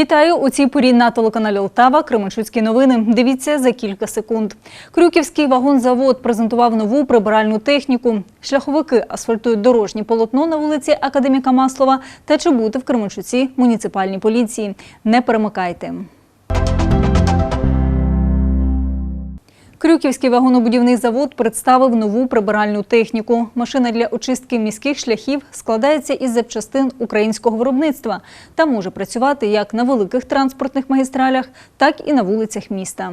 Вітаю у цій порі на телеканалі Олтава. Кременчуцькі новини. Дивіться за кілька секунд. Крюківський вагонзавод презентував нову прибиральну техніку. Шляховики асфальтують дорожнє полотно на вулиці Академіка Маслова та чи бути в Кременчуці муніципальній поліції. Не перемикайте. Крюківський вагонобудівний завод представив нову прибиральну техніку. Машина для очистки міських шляхів складається із запчастин українського виробництва та може працювати як на великих транспортних магістралях, так і на вулицях міста.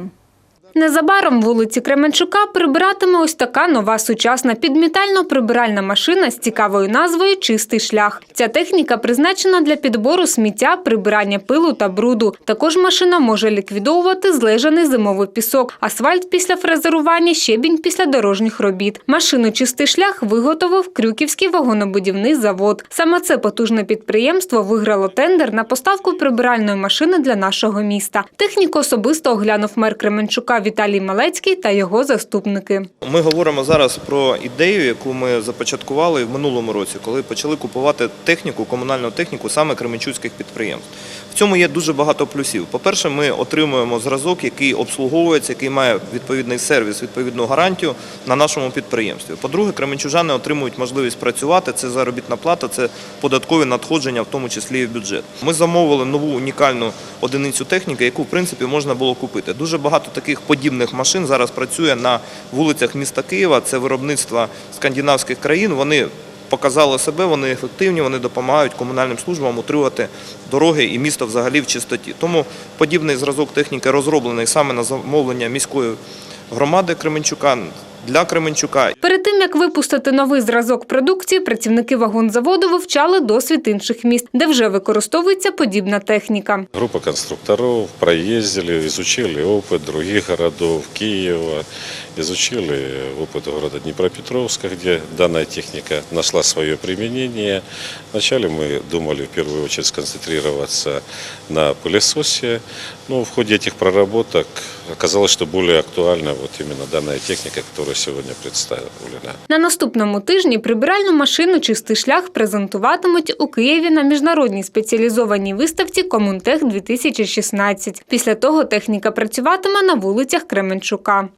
Незабаром вулиці Кременчука прибиратиме ось така нова сучасна підмітально-прибиральна машина з цікавою назвою Чистий шлях. Ця техніка призначена для підбору сміття, прибирання пилу та бруду. Також машина може ліквідовувати злежаний зимовий пісок, асфальт після фрезерування, щебінь після дорожніх робіт. Машину Чистий шлях виготовив Крюківський вагонобудівний завод. Саме це потужне підприємство виграло тендер на поставку прибиральної машини для нашого міста. Техніку особисто оглянув мер Кременчука Віталій Малецький та його заступники. Ми говоримо зараз про ідею, яку ми започаткували в минулому році, коли почали купувати техніку, комунальну техніку саме кременчуцьких підприємств. В цьому є дуже багато плюсів. По-перше, ми отримуємо зразок, який обслуговується, який має відповідний сервіс, відповідну гарантію на нашому підприємстві. По-друге, кременчужани отримують можливість працювати. Це заробітна плата, це податкові надходження, в тому числі і в бюджет. Ми замовили нову унікальну одиницю техніки, яку в принципі можна було купити. Дуже багато таких подібних машин зараз працює на вулицях міста Києва. Це виробництво скандинавських країн. Вони показали себе, вони ефективні, вони допомагають комунальним службам утримувати дороги і місто взагалі в чистоті. Тому подібний зразок техніки розроблений саме на замовлення міської громади Кременчука для Кременчука. Перед тим як випустити новий зразок продукції, працівники вагонзаводу вивчали досвід інших міст, де вже використовується подібна техніка. Группа конструкторов проездили, изучили опыт других городов, Киева, изучили опыт города Днепропетровска, где данная техника нашла свое применение. Вначале мы думали в первую очередь сконцентрироваться на пылесосе, но в ходе этих проработок оказалось, что более актуальна вот именно данная техника, которая сегодня представлена. На наступному тижні прибиральну машину Чистий шлях презентуватимуть у Києві на міжнародній спеціалізованій виставці Комунтех 2016 Після того техніка працюватиме на вулицях Кременчука.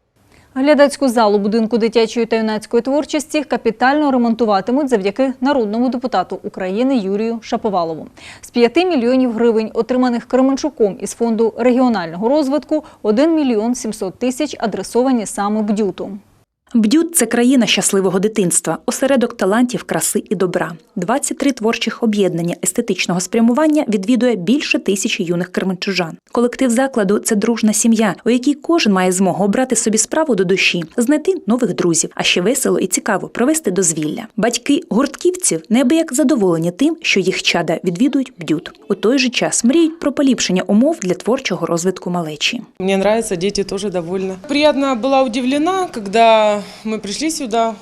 Глядацьку залу будинку дитячої та юнацької творчості капітально ремонтуватимуть завдяки народному депутату України Юрію Шаповалову. З 5 мільйонів гривень, отриманих Кременчуком із фонду регіонального розвитку, 1 мільйон 700 тисяч адресовані саме бдюту. Бдют це країна щасливого дитинства, осередок талантів, краси і добра. 23 творчих об'єднання естетичного спрямування відвідує більше тисячі юних кременчужан. Колектив закладу це дружна сім'я, у якій кожен має змогу обрати собі справу до душі, знайти нових друзів, а ще весело і цікаво провести дозвілля. Батьки гуртківців неабияк задоволені тим, що їх чада відвідують бдют. У той же час мріють про поліпшення умов для творчого розвитку малечі. Мне нравится, дети тоже довольны. Приятно была удивлена, когда мы пришли сюда,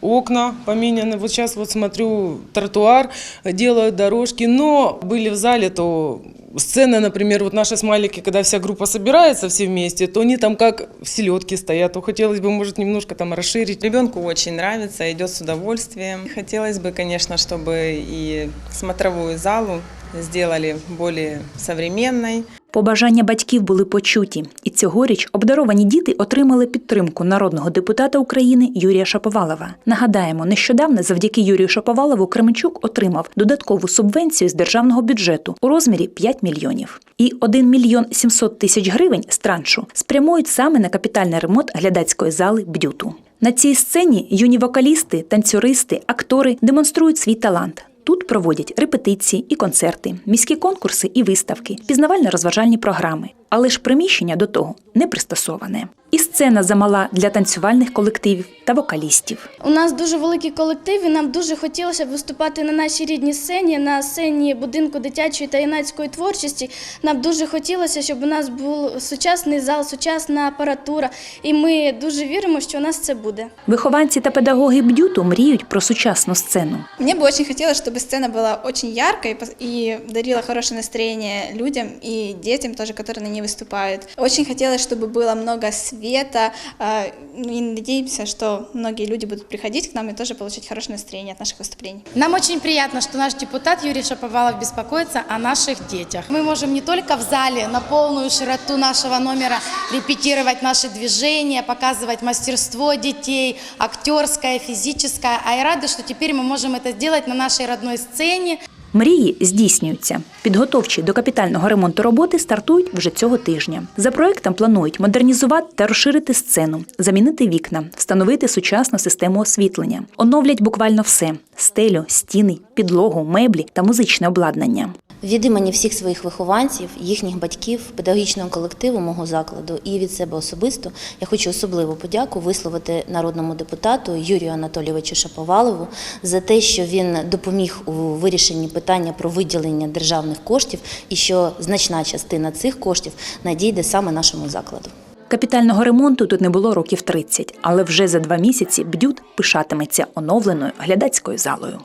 окна поменяны. Вот сейчас вот смотрю, тротуар делают, дорожки. Но были в зале, то сцена, например, вот наши смайлики, когда вся группа собирается все вместе, то они там как в селедке стоят. То хотелось бы, может, немножко там расширить. Ребенку очень нравится, идет с удовольствием. Хотелось бы, конечно, чтобы и смотровую залу сделали более современной. Побажання батьків були почуті, і цьогоріч обдаровані діти отримали підтримку народного депутата України Юрія Шаповалова. Нагадаємо, нещодавно завдяки Юрію Шаповалову Кременчук отримав додаткову субвенцію з державного бюджету у розмірі 5 мільйонів. І 1 мільйон 700 тисяч гривень з траншу спрямують саме на капітальний ремонт глядацької зали бдюту. На цій сцені юні вокалісти, танцюристи, актори демонструють свій талант. Тут проводять репетиції і концерти, міські конкурси і виставки, пізнавально-розважальні програми. Але ж приміщення до того не пристосоване І сцена замала для танцювальних колективів та вокалістів. У нас дуже великий колектив, і нам дуже хотілося б виступати на нашій рідній сцені, на сцені будинку дитячої та юнацької творчості. Нам дуже хотілося, щоб у нас був сучасний зал, сучасна апаратура. І ми дуже віримо, що у нас це буде. Вихованці та педагоги бдюту мріють про сучасну сцену. Мне бы очень хотелось, чтобы сцена была очень яркой пос- и дарила хорошее настроение людям и детям тоже, которые на ней выступают. Очень хотелось, чтобы было много Света. э, И надеемся, что многие люди будут приходить к нам и тоже получать хорошее настроение от наших выступлений. Нам очень приятно, что наш депутат Юрий Шаповалов беспокоится о наших детях. Мы можем не только в зале на полную широту нашего номера репетировать наши движения, показывать мастерство детей, актерское, физическое, а и рады, что теперь мы можем это сделать на нашей родной сцене. Мрії здійснюються. Підготовчі до капітального ремонту роботи стартують вже цього тижня. За проектом планують модернізувати та розширити сцену, замінити вікна, встановити сучасну систему освітлення. Оновлять буквально все: стелю, стіни, підлогу, меблі та музичне обладнання. Від імені всіх своїх вихованців, їхніх батьків, педагогічного колективу мого закладу і від себе особисто я хочу особливу подяку висловити народному депутату Юрію Анатолійовичу Шаповалову за те, що він допоміг у вирішенні питання про виділення державних коштів і що значна частина цих коштів надійде саме нашому закладу. Капітального ремонту тут не було років 30, але вже за два місяці бдют пишатиметься оновленою глядацькою залою.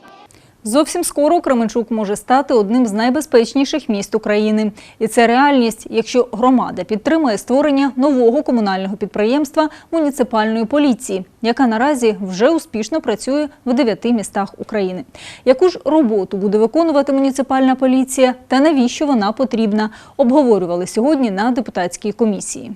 Зовсім скоро Кременчук може стати одним з найбезпечніших міст України. І це реальність, якщо громада підтримує створення нового комунального підприємства муніципальної поліції, яка наразі вже успішно працює в дев'яти містах України. Яку ж роботу буде виконувати муніципальна поліція та навіщо вона потрібна, обговорювали сьогодні на депутатській комісії.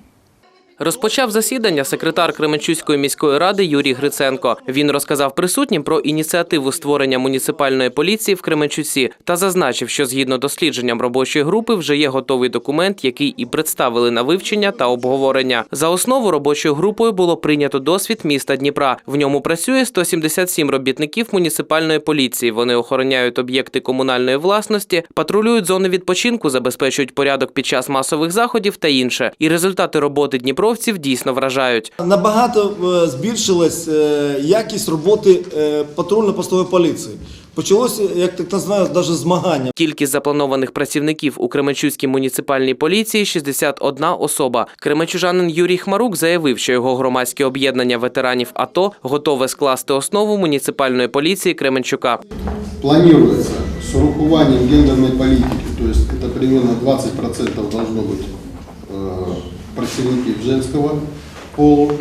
Розпочав засідання секретар Кременчуцької міської ради Юрій Гриценко. Він розказав присутнім про ініціативу створення муніципальної поліції в Кременчуці та зазначив, що згідно дослідженням робочої групи вже є готовий документ, який і представили на вивчення та обговорення. За основу робочою групою було прийнято досвід міста Дніпра. В ньому працює 177 робітників муніципальної поліції. Вони охороняють об'єкти комунальної власності, патрулюють зони відпочинку, забезпечують порядок під час масових заходів та інше. І результати роботи дніпровців дійсно вражають. Набагато е, збільшилась е, якість роботи е, патрульно-постової поліції. Почалося, як так називаю, навіть змагання. Кількість запланованих працівників у Кременчуцькій муніципальній поліції 61 особа. Кременчужанин Юрій Хмарук заявив, що його громадське об'єднання ветеранів АТО готове скласти основу муніципальної поліції Кременчука. Планируется с урахуваннем гендерной политики, то есть это примерно 20% должно быть представников женского пола.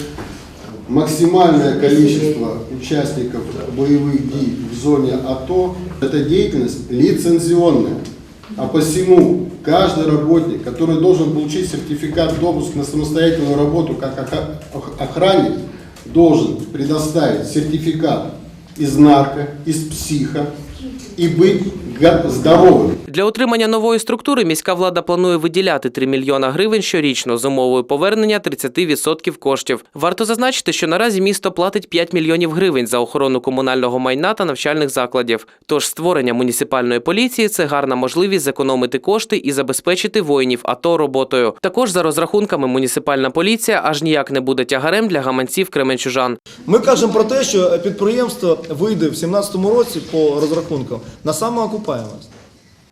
Максимальное количество участников боевых действий в зоне АТО – это деятельность лицензионная. А посему каждый работник, который должен получить сертификат допуск на самостоятельную работу как охранник, должен предоставить сертификат из нарко, из психо и быть га- здоровым. Для отримання нової структури міська влада планує виділяти 3 мільйона гривень щорічно з умовою повернення 30% коштів. Варто зазначити, що наразі місто платить 5 мільйонів гривень за охорону комунального майна та навчальних закладів. Тож створення муніципальної поліції це гарна можливість зекономити кошти і забезпечити воїнів АТО роботою. Також за розрахунками муніципальна поліція аж ніяк не буде тягарем для гаманців кременчужан. Ми кажемо про те, що підприємство вийде в 2017 році по розрахункам на самоокупаємость.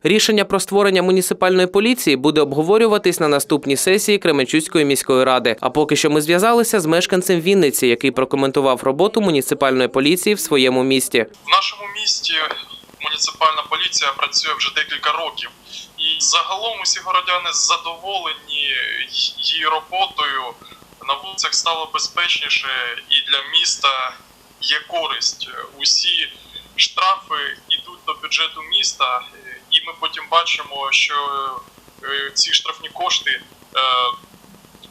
Рішення про створення муніципальної поліції буде обговорюватись на наступній сесії Кременчуцької міської ради. А поки що ми зв'язалися з мешканцем Вінниці, який прокоментував роботу муніципальної поліції в своєму місті. В нашому місті муніципальна поліція працює вже декілька років, і загалом усі городяни задоволені її роботою. На вулицях стало безпечніше, і для міста є користь. Усі штрафи до бюджету міста, і ми потім бачимо, що е, ці штрафні кошти е,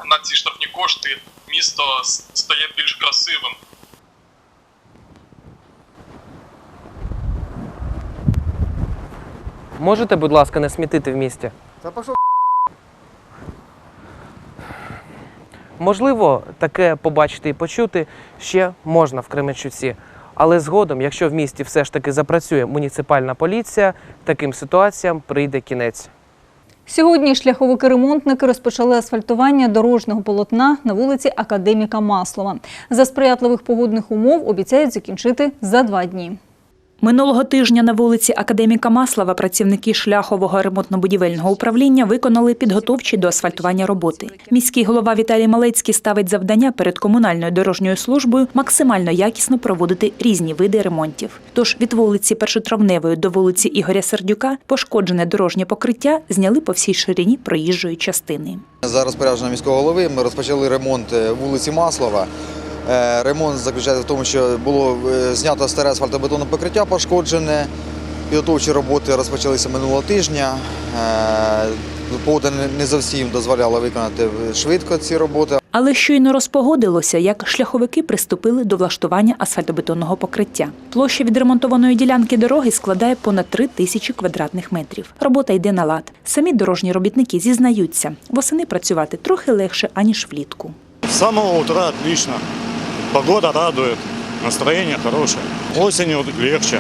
на ці штрафні кошти місто стає більш красивим. Можете, будь ласка, не смітити в місті? Та пішов Можливо, таке побачити і почути ще можна в Кременчуці. Але згодом, якщо в місті все ж таки запрацює муніципальна поліція, таким ситуаціям прийде кінець. Сьогодні шляховики-ремонтники розпочали асфальтування дорожнього полотна на вулиці Академіка Маслова. За сприятливих погодних умов обіцяють закінчити за два дні. Минулого тижня на вулиці Академіка Маслова працівники шляхового ремонтно-будівельного управління виконали підготовчі до асфальтування роботи. Міський голова Віталій Малецький ставить завдання перед комунальною дорожньою службою максимально якісно проводити різні види ремонтів. Тож від вулиці Першотравневої до вулиці Ігоря Сердюка пошкоджене дорожнє покриття зняли по всій ширині проїжджої частини. За розпорядженням міського голови ми розпочали ремонт е, вулиці Маслова. Е, Ремонт заключається в тому, що було е, знято старе асфальтобетонне покриття пошкоджене. Підготовчі роботи розпочалися минулого тижня. Е, Погода не- зовсім дозволяла виконати швидко ці роботи. Але щойно розпогодилося, як шляховики приступили до влаштування асфальтобетонного покриття. Площа відремонтованої ділянки дороги складає понад три тисячі квадратних метрів. Робота йде на лад. Самі дорожні робітники зізнаються, восени працювати трохи легше аніж влітку. С самого утра отлично. Погода радует, настроение хорошее. Осенью легче,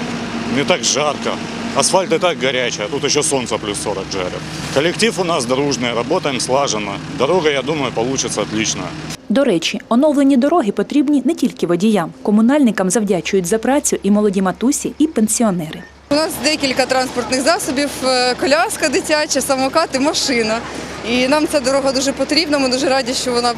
не так жарко. Асфальт и так горячий, а тут еще солнце плюс 40 жарит. Коллектив у нас дружный, работаем слаженно. Дорога, я думаю, получится отлично. До речі, оновлені дороги потрібні не тільки водіям. Комунальникам завдячують за працю і молоді матусі, і пенсіонери. У нас декілька транспортних засобів: е, коляска дитяча, самокат і машина. І нам ця дорога дуже потрібна. Ми дуже раді, що вона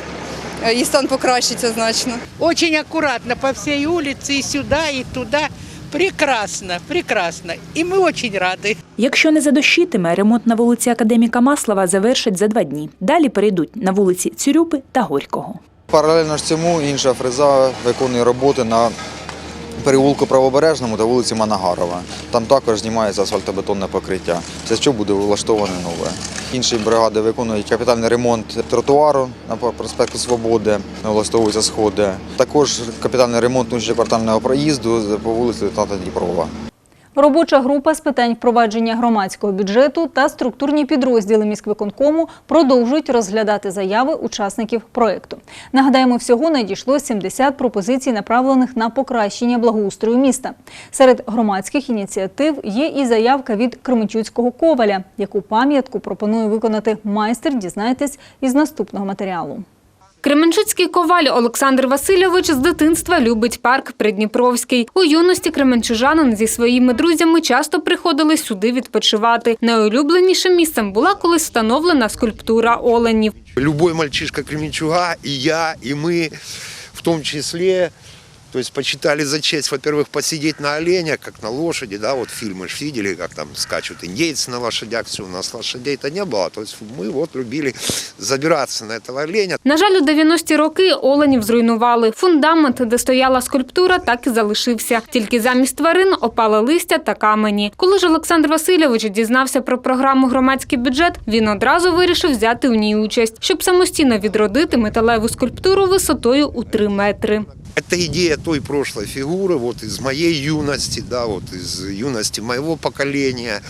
її стан покращиться значно. Очень аккуратно по всей улице и сюда, и туда. Прекрасно, прекрасно. И мы очень рады. Якщо не задощитиме, ремонт на вулиці Академіка Маслова завершать за два дні. Далі перейдуть на вулиці Цюрюпи та Горького. Паралельно ж цьому інша фреза виконує роботи на переулку Правобережному та вулиці Манагарова. Там також знімається асфальтобетонне покриття. Це що буде влаштоване нове. Інші бригади виконують капітальний ремонт тротуару на проспекту Свободи, влаштовуються сходи. Також капітальний ремонт внутрішньоквартального проїзду по вулиці Тата Дніпрова. Робоча група з питань впровадження громадського бюджету та структурні підрозділи міськвиконкому продовжують розглядати заяви учасників проекту. Нагадаємо, всього надійшло 70 пропозицій, направлених на покращення благоустрою міста. Серед громадських ініціатив є і заявка від Кременчуцького коваля, яку пам'ятку пропонує виконати майстер. Дізнайтесь із наступного матеріалу. Кременчуцький коваль Олександр Васильович з дитинства любить парк Придніпровський. У юності кременчужанин зі своїми друзями часто приходили сюди відпочивати. Найулюбленішим місцем була колись встановлена скульптура оленів. Любой мальчишка Кременчуга, і я, і ми в тому числе, то есть почитали за честь, во-первых, посидеть на оленях, как на лошади, да, вот фильмы ж видели, как там скачут индейцы на лошадях, все, у нас лошадей-то не было, то есть мы вот любили забираться на этого оленя. На жаль, у 90-ті роки оленів зруйнували. Фундамент, де стояла скульптура, так і залишився. Тільки замість тварин опали листя та камені. Коли ж Олександр Васильович дізнався про програму громадський бюджет, він одразу вирішив взяти в ній участь, щоб самостійно відродити металеву скульптуру висотою у 3 метри. Это идея той прошлой фигуры, вот из моей юности, да, вот из юности моего поколения.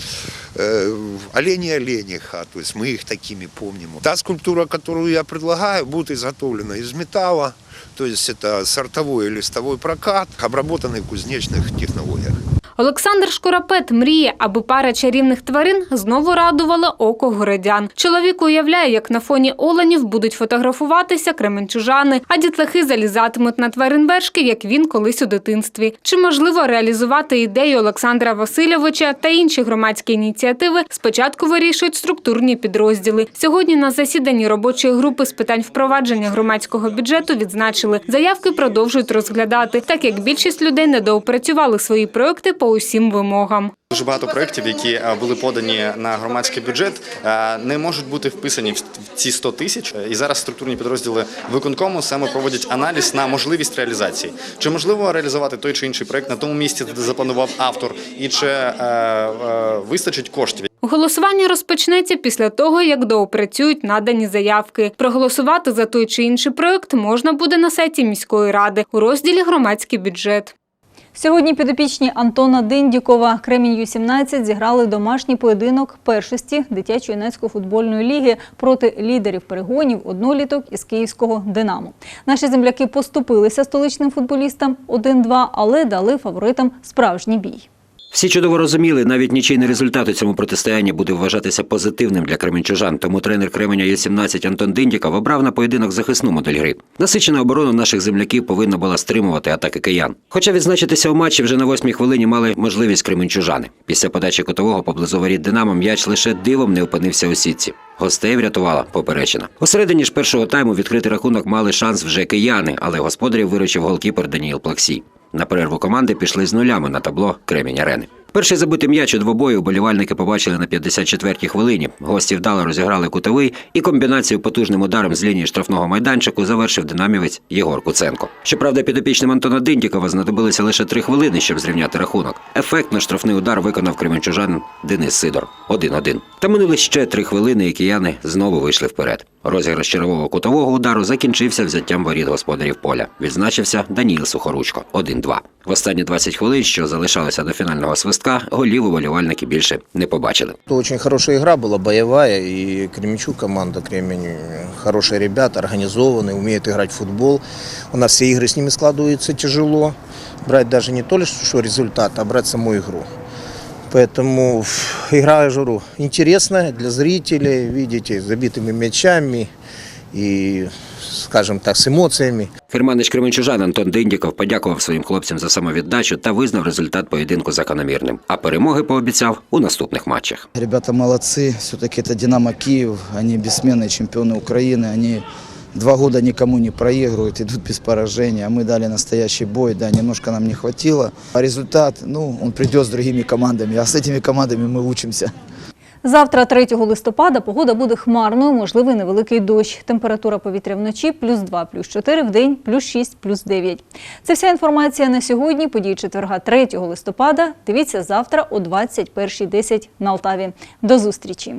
Э, олени олениха, то есть мы их такими помним. Та скульптура, которую я предлагаю, будет изготовлена из металла, то есть это сортовой и листовой прокат, обработанный в кузнечных технологиях. Олександр Шкурапет мріє, аби пара чарівних тварин знову радувала око городян. Чоловік уявляє, як на фоні оленів будуть фотографуватися кременчужани, а дітлахи залізатимуть на тварин вершки, як він колись у дитинстві. Чи можливо реалізувати ідею Олександра Васильовича та інші громадські ініціативи? Спочатку вирішують структурні підрозділи. Сьогодні на засіданні робочої групи з питань впровадження громадського бюджету відзначили, заявки продовжують розглядати, так як більшість людей недоопрацювали свої проекти по усім вимогам. Дуже багато проєктів, які е, були подані на громадський бюджет, е, не можуть бути вписані в ці 100 тисяч. І зараз структурні підрозділи виконкому саме проводять аналіз на можливість реалізації. Чи можливо реалізувати той чи інший проєкт на тому місці, де запланував автор, і чи е, е, вистачить коштів. Голосування розпочнеться після того, як доопрацюють надані заявки. Проголосувати за той чи інший проект можна буде на сайті міської ради у розділі Громадський бюджет. Сьогодні підопічні Антона Диндікова Кремінь Ю-17 зіграли домашній поєдинок першості дитячо-юнацької футбольної ліги проти лідерів перегонів одноліток із київського «Динамо». Наші земляки поступилися столичним футболістам 1-2, але дали фаворитам справжній бій. Всі чудово розуміли, навіть нічийний результат у цьому протистоянні буде вважатися позитивним для кременчужан. Тому тренер Кременя Є-17 Антон Диндіков обрав на поєдинок захисну модель гри. Насичена оборона наших земляків повинна була стримувати атаки киян. Хоча відзначитися у матчі вже на восьмій хвилині мали можливість кременчужани. Після подачі котового поблизу воріт Динамо м'яч лише дивом не опинився у сітці. Гостей врятувала поперечина. У середині ж першого тайму відкрити рахунок мали шанс вже кияни, але господарів виручив голкіпер Даніїл Плаксій. На перерву команди пішли з нулями на табло Кремінь Арени. Перший забитий м'яч у двобої вболівальники побачили на 54-й хвилині. Гості вдало розіграли кутовий і комбінацію потужним ударом з лінії штрафного майданчику завершив динамівець Єгор Куценко. Щоправда, підопічним Антона Диндікова знадобилися лише три хвилини, щоб зрівняти рахунок. Ефектно штрафний удар виконав кременчужанин Денис Сидор 1-1. Та минули ще три хвилини, і кияни знову вийшли вперед. Розіграш чергового кутового удару закінчився взяттям воріт господарів поля. Відзначився Даніїл Сухоручко 1-2. В останні 20 хвилин, що залишалися до фінального свистка, голів уболівальники більше не побачили. Очень хорошая игра была, боевая, и Кременчук, команда Кремень, хорошие ребята, организованные, умеют играть в футбол. У нас все игры с ними складываются тяжело. Брать даже не то лишь что результат, а брать саму игру. Поэтому ф, игра, я же говорю, интересная для зрителей, видите, с забитыми мячами и, скажем так, с эмоциями. Фірманич Кременчужан Антон Диндіков подякував своїм хлопцям за самовіддачу та визнав результат поєдинку закономірним. А перемоги пообіцяв у наступних матчах. Ребята молодцы, все-таки это Динамо Киев, они бессменные чемпионы Украины, они два года никому не проигрывают, идут без поражения, а мы дали настоящий бой, да, немножко нам не хватило. А результат, ну, он придет с другими командами, а с этими командами мы учимся. Завтра, 3 листопада, погода буде хмарною, можливий невеликий дощ. Температура повітря вночі плюс 2, плюс 4, в день плюс 6, плюс 9. Це вся інформація на сьогодні. Події четверга 3 листопада. Дивіться завтра о 21.10 на Алтаві. До зустрічі!